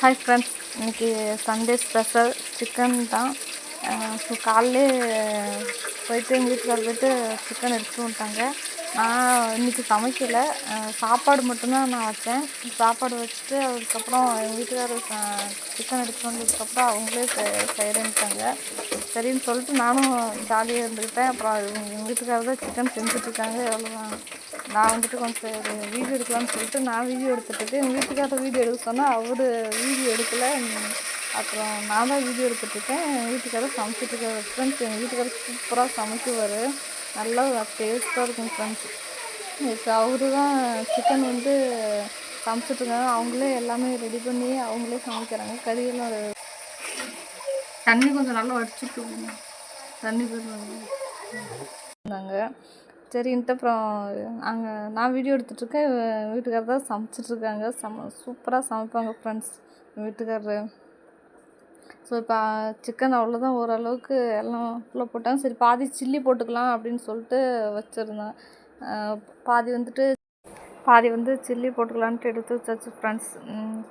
Hi friends இன்னைக்கு Sunday special chicken தான். So காலையிலே போயிட்டு எங்கள் வீட்டுக்காரர் போயிட்டு சிக்கன் எடுத்து வந்துட்டாங்க. நான் இன்னைக்கு சமைக்கலை. சாப்பாடு மட்டும்தான் நான் வச்சேன். சாப்பாடு வச்சுட்டு அதுக்கப்புறம் எங்கள் வீட்டுக்காரர் சிக்கன் எடுத்து வந்ததுக்கப்புறம் அவங்களே செ- செய்கிறேன்ட்டாங்க சரின்னு சொல்லிட்டு நானும் ஜாலியாக இருந்துக்கிட்டேன் அப்புறம் எங்கள் வீட்டுக்காரர் தான் சிக்கன் செஞ்சுட்ருக்காங்க எவ்வளோ நான் வந்துட்டு கொஞ்சம் வீடியோ எடுக்கலாம்னு சொல்லிட்டு நான் வீடியோ எடுத்துட்டு எங்கள் வீட்டுக்காரர் வீடியோ எடுக்க சொன்னால் அவர் வீடியோ எடுக்கலை. அப்புறம் நான் தான் வீடியோ எடுத்துட்ருக்கேன் எங்கள் வீட்டுக்காரர் சமைச்சிட்டு இருக்காரு. ஃப்ரெண்ட்ஸ் எங்கள் வீட்டுக்காரர் சூப்பராக சமைக்குவார். நல்லா டேஸ்ட்டாக இருக்கும் ஃப்ரெண்ட்ஸ் இப்போ அவரு தான் சிக்கன் வந்து சமைச்சிட்ருக்காங்க அவங்களே எல்லாமே ரெடி பண்ணி அவங்களே சமைக்கிறாங்க. கறியெல்லாம் தண்ணி கொஞ்சம் நல்லா வடிச்சுட்டு தண்ணி போயிருந்தாங்க சரின்ட்டு அப்புறம் அங்கே நான் வீடியோ எடுத்துகிட்ருக்கேன் வீட்டுக்காரர் தான் சமைச்சிட்ருக்காங்க. சம சூப்பராக சமைப்பாங்க ஃப்ரெண்ட்ஸ் வீட்டுக்காரரு. ஸோ இப்போ சிக்கன் அவ்வளோதான் ஓரளவுக்கு எல்லாம் ஃபுல்லாக போட்டாங்க சரி பாதி சில்லி போட்டுக்கலாம் அப்படின்னு சொல்லிட்டு வச்சுருந்தேன். பாதி வந்துட்டு பாதி வந்து சில்லி போட்டுக்கலான்ட்டு எடுத்து வச்சாச்சு ஃப்ரெண்ட்ஸ்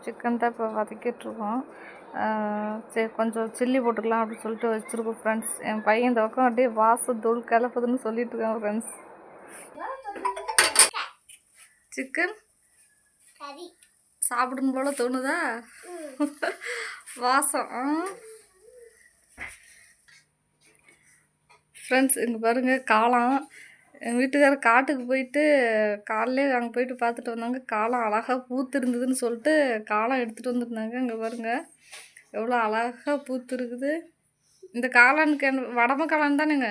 சிக்கன் தான் இப்போ வதக்கிட்டுருக்கோம் சரி கொஞ்சம் சில்லி போட்டுக்கலாம் அப்படின்னு சொல்லிட்டு வச்சுருக்கோம் ஃப்ரெண்ட்ஸ் என் பையன் இந்த பக்கம் அப்படியே வாசம் தூள் கிளப்புதுன்னு சொல்லிட்டு இருக்கான் ஃப்ரெண்ட்ஸ் சிக்கன் கறி. சாப்பிடணும் போல தோணுதா? வாசம் ஃப்ரெண்ட்ஸ் இங்கே பாருங்கள் காளான். எங்கள் வீட்டுக்காரர் காட்டுக்கு போயிட்டு காலையிலே அங்கே போயிட்டு பார்த்துட்டு வந்தாங்க. காளான் அழகாக பூத்து இருந்ததுன்னு சொல்லிட்டு காளான் எடுத்துகிட்டு வந்துருந்தாங்க. இங்கே பாருங்கள் எவ்வளோ அழகாக பூத்து இருக்குது இந்த காளானுக்கு வடம காளான் தானேங்க?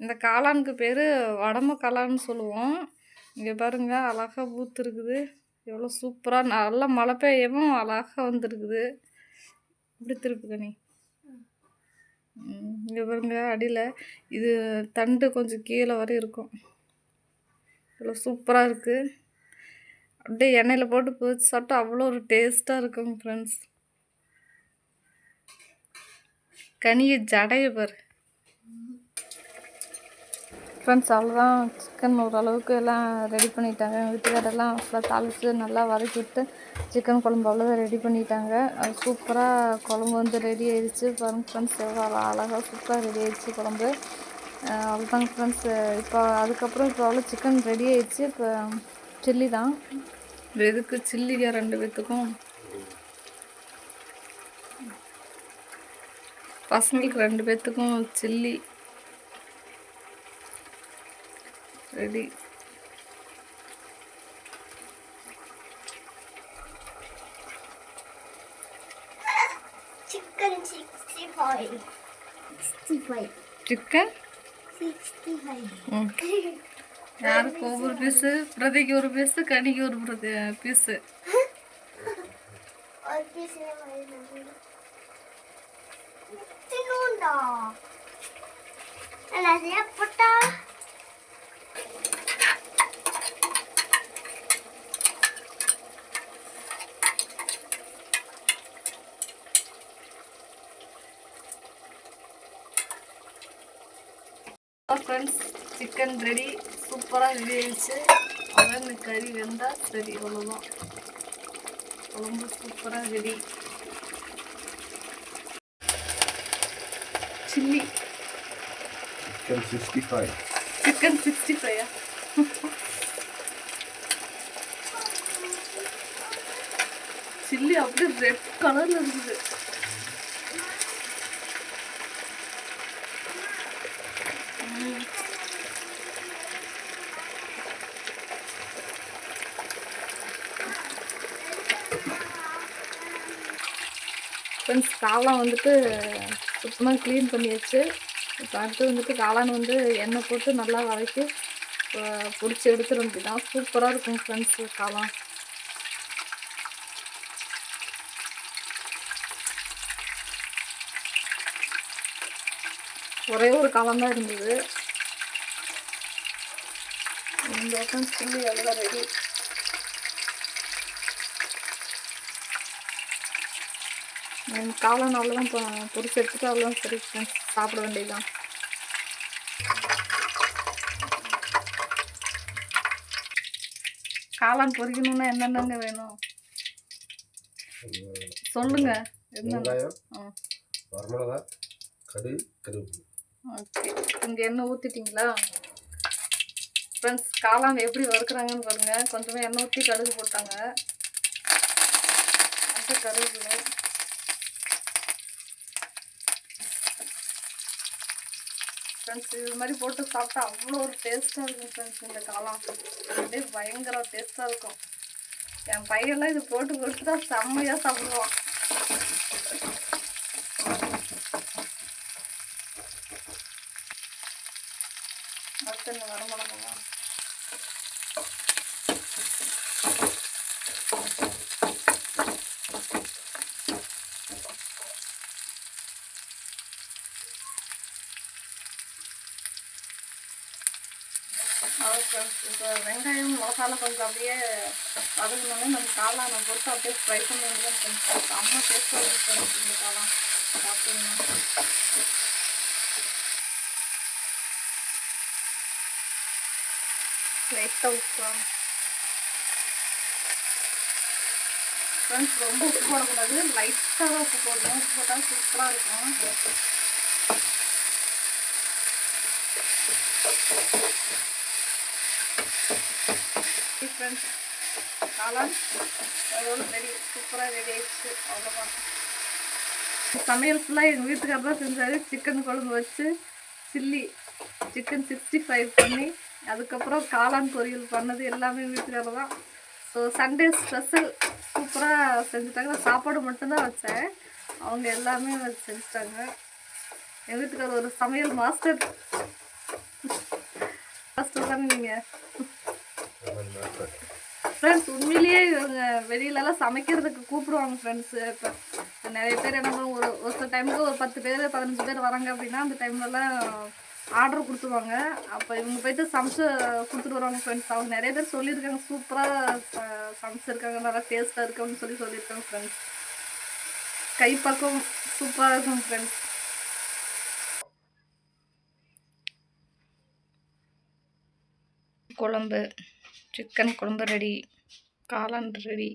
இந்த காளானுக்கு பேர் வடம காளான்னு சொல்லுவோம். இங்கே பாருங்கள் அழகாக பூத்து இருக்குது எவ்வளோ சூப்பராக நல்லா மழை பெய்யவும் அழகாக வந்துருக்குது. இப்படி திருப்புங்க நீ இங்கே பாருங்க அடியில் இது தண்டு கொஞ்சம் கீழே வரை இருக்கும். இவ்வளோ சூப்பராக இருக்குது அப்படியே எண்ணெயில் போட்டு பொரிச்சு சாப்பிட்டா அவ்வளோ ஒரு டேஸ்ட்டாக இருக்குங்க ஃப்ரெண்ட்ஸ் கனியை ஜடையை பாரு. ஃப்ரெண்ட்ஸ் அவ்வளோதான் சிக்கன் ஓரளவுக்கு எல்லாம் ரெடி பண்ணிட்டாங்க. எங்கள் வீட்டுக்காரெல்லாம் ஃபுல்லாக தாளித்து நல்லா வதக்கி விட்டு சிக்கன் குழம்பு அவ்வளோதான் ரெடி பண்ணிட்டாங்க. அது சூப்பராக குழம்பு வந்து ரெடி ஆயிடுச்சு. பாருங்க ஃப்ரெண்ட்ஸ் எவ்வளோ அழகாக சூப்பராக ரெடி ஆயிடுச்சு குழம்பு. அவ்வளோதாங்க ஃப்ரெண்ட்ஸ் இப்போ அதுக்கப்புறம் இப்போ அவ்வளோ சிக்கன் ரெடி ஆயிடுச்சு. இப்போ சில்லி தான். எதுக்கு சில்லிங்க ரெண்டு பேத்துக்கும்? பசங்களுக்கு ரெண்டு பேர்த்துக்கும் chilli ready chicken sixty five sixty five chicken sixty five ம் யாருக்கு ஒவ்வொரு பீஸு பிரதிக்கு ஒரு பீஸு கனிக்கு ஒரு பிரதி பீஸு ஒரு பீஸ் தின்னுண்டா நிறைய போட்டா ஃப்ரெண்ட்ஸ் சிக்கன் ரெடி சூப்பராக ரெடி ஆயிடுச்சு அதான் இந்த கறி வெந்தால் சரி அவ்வளோதான் குழம்பு சூப்பராக ready chilli Chicken 65. Chicken sixty ஃபைவா chilli அப்படியே ரெட் கலரில் இருக்குது ஃப்ரெண்ட்ஸ் காளான் வந்துட்டு சுத்தமாக க்ளீன் பண்ணியாச்சு. இப்போ அடுத்து வந்துட்டு காளான் வந்து எண்ணெய் போட்டு நல்லா வதக்கி பிடிச்சி எடுத்துட வேண்டியதான் சூப்பராக இருக்கும் ஃப்ரெண்ட்ஸ் காளான். ஒரே ஒரு காலம் தான் இருந்தது. இந்த பக்கம் சில்லி எல்லாம் ரெடி காளான் அவ்வளோதான் இப்போ பொரிச்சு எடுத்துட்டு அவ்வளோதான் சரி. சாப்பிட வேண்டியதுதான். காளான் பொரிக்கணும்னா என்னென்னங்க வேணும்? சொல்லுங்க. வரமிளகா கடு கருவேப்பிலை. ஓகே. இங்கே எண்ணெய் ஊற்றிட்டிங்களா ஃப்ரெண்ட்ஸ் காளான் எப்படி வறுக்குறாங்கன்னு பாருங்க. கொஞ்சமாக எண்ணெய் ஊற்றி கடுகு போட்டாங்க. அந்த கருவேப்பிலை. ஃப்ரெண்ட்ஸ் இது மாதிரி போட்டு சாப்பிட்டா அவ்வளோ ஒரு டேஸ்ட்டாக இருக்கும் ஃப்ரெண்ட்ஸ் இந்த காலம் அப்படியே பயங்கர டேஸ்ட்டாக இருக்கும். என் பையன்லாம் இது போட்டு கொடுத்து தான் செம்மையாக சாப்பிடுவான் அடுத்து இந்த வரமிளகா அவ்வளோ friends. இந்த வெங்காயம் மசாலா கொஞ்சம் அப்படியே வதங்கினோடனே நம்ம காளானை பொறுத்து அப்படியே ஃப்ரை பண்ணி வந்துடும் ஃப்ரெண்ட்ஸ் செம்ம டேஸ்ட்டாக இருக்கும் இந்த காளான் சாப்பிட்டீங்கன்னா லைட்டாக உப்பு ஃப்ரெண்ட்ஸ் ரொம்ப உப்பு போடக்கூடாது. லைட்டாக தான் உப்பு போடணும். உப்பு போட்டால் சூப்பராக இருக்கும். ஃப்ரெண்ட்ஸ் காளான் அதோட ரெடி சூப்பராக ரெடி ஆயிடுச்சு அவ்வளோதான் சமையல் ஃபுல்லாக எங்கள் வீட்டுக்காரர் தான் செஞ்சார். சிக்கன் குழம்பு வச்சு சில்லி சிக்கன் சிக்ஸ்டி ஃபைவ் பண்ணி அதுக்கப்புறம் காளான் பொரியல் பண்ணது எல்லாமே வீட்டுக்காரர் தான். ஸோ சண்டே ஸ்பெஷல் சூப்பராக செஞ்சுட்டாங்க. நான் சாப்பாடு மட்டும்தான் வச்சேன். அவங்க எல்லாமே வச்சு செஞ்சுட்டாங்க. எங்கள் வீட்டுக்காரர் ஒரு சமையல் மாஸ்டர் மாஸ்டர் தானே நீங்கள் ஃப்ரெண்ட்ஸ் உண்மையிலேயே இவங்க வெளியிலலாம் சமைக்கிறதுக்கு கூப்பிடுவாங்க ஃப்ரெண்ட்ஸு இப்போ நிறைய பேர் என்ன ஒரு ஒரு சில டைமுக்கு ஒரு பத்து பேர் பதினஞ்சு பேர் வராங்க அப்படின்னா அந்த டைம்லலாம் ஆர்டர் கொடுத்துருவாங்க. அப்போ இவங்க போயிட்டு சமைச்சு கொடுத்துட்டு வருவாங்க ஃப்ரெண்ட்ஸ் அவங்க நிறைய பேர் சொல்லியிருக்காங்க சூப்பராக சமைச்சிருக்காங்க நல்லா டேஸ்ட்டாக இருக்குன்னு சொல்லி சொல்லியிருக்காங்க ஃப்ரெண்ட்ஸ் கைப்பக்கம் சூப்பராக இருக்கும் ஃப்ரெண்ட்ஸ் குழம்பு. சிக்கன் குழம்பு ரெடி காளான் ரெடி.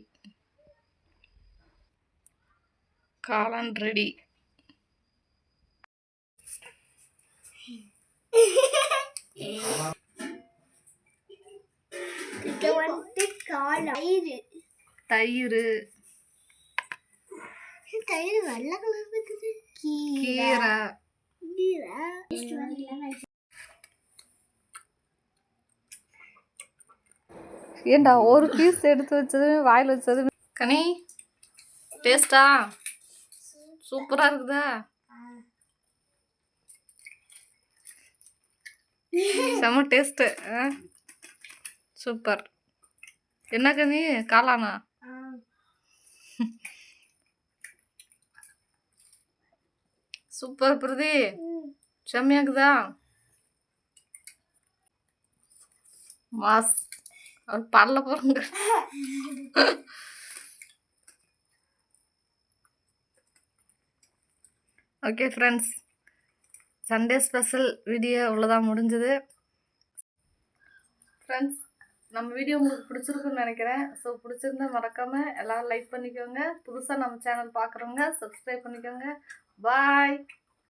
காளான் ரெடி. தயிர். தயிர். வெள்ளை கலர் இருக்குது. கீரை. கீரை. ஏண்டா ஒரு பீஸ் எடுத்து வச்சது வாயில் வச்சது கனி டேஸ்டா சூப்பராக இருக்குதா. செம்ம டேஸ்ட்டு சூப்பர். என்ன கனி காளானா? சூப்பர் பிரதி. செம்மையாக்குதா மாஸ் அவர் பாடல போறங்க. Okay friends Sunday special video இவ்வளோதான் முடிஞ்சது. ஃப்ரெண்ட்ஸ் நம்ம வீடியோ உங்களுக்கு பிடிச்சிருக்குன்னு நினைக்கிறேன். ஸோ பிடிச்சிருந்தா மறக்காமல் எல்லோரும் லைக் பண்ணிக்கோங்க. புதுசாக நம்ம சேனல் பார்க்குறவங்க சப்ஸ்கிரைப் பண்ணிக்கோங்க. பாய்